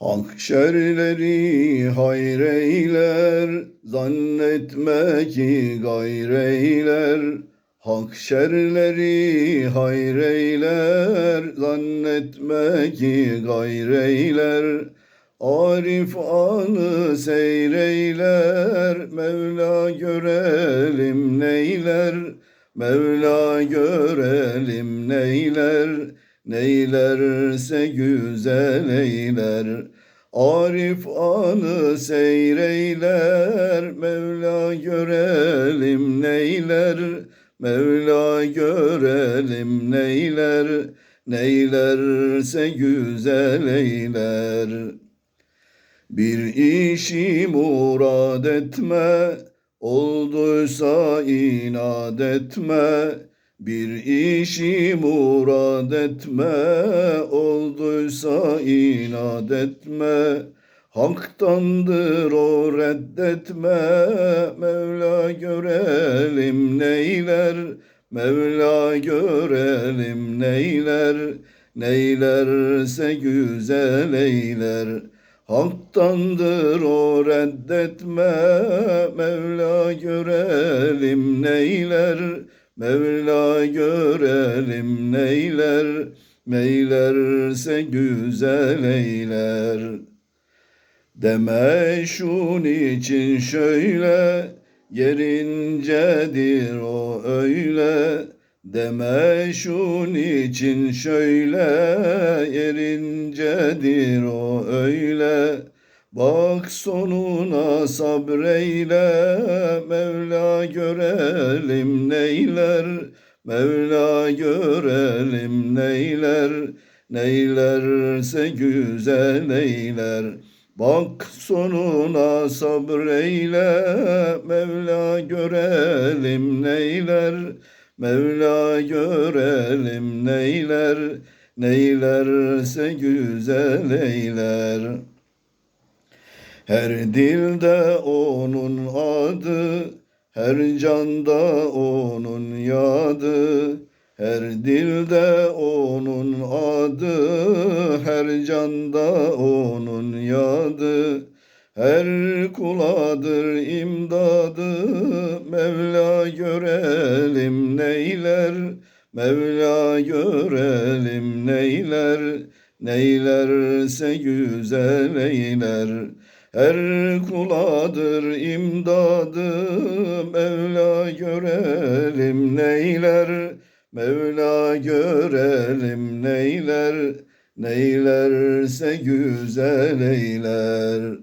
Hak şerleri hayreyler, zannetme ki gayreyler. Hak şerleri hayreyler, zannetme ki gayreyler. Arif anı seyreyler, Mevla görelim neyler. Mevla görelim neyler, neylerse güzel eyler. Arif anı seyreyler, Mevla görelim neyler. Mevla görelim neyler, neylerse güzel eyler. Bir işi murad etme, olduysa inat etme. Bir işi murad etme, olduysa inat etme. Haktandır o reddetme, Mevla görelim neyler, Mevla görelim neyler, neylerse güzel eyler. Haktandır o reddetme, Mevla görelim neyler, Mevla görelim neyler, neylerse güzel eyler. Deme şun için şöyle, yerincedir o öyle. Deme şun için şöyle, yerincedir o öyle. Bak sonuna sabreyle, Mevla görelim neyler, Mevla görelim neyler, neylerse güzel eyler. Bak sonuna sabreyle, Mevla görelim neyler, Mevla görelim neyler, neylerse güzel eyler. Her dilde onun adı, her canda onun yadı. Her dilde onun adı, her canda onun yadı. Her kuladır imdadı, Mevla görelim neyler, Mevla görelim neyler, neylerse güzel eyler. Her kuladır imdadı, Mevla görelim neyler, Mevla görelim neyler, neylerse güzel eyler.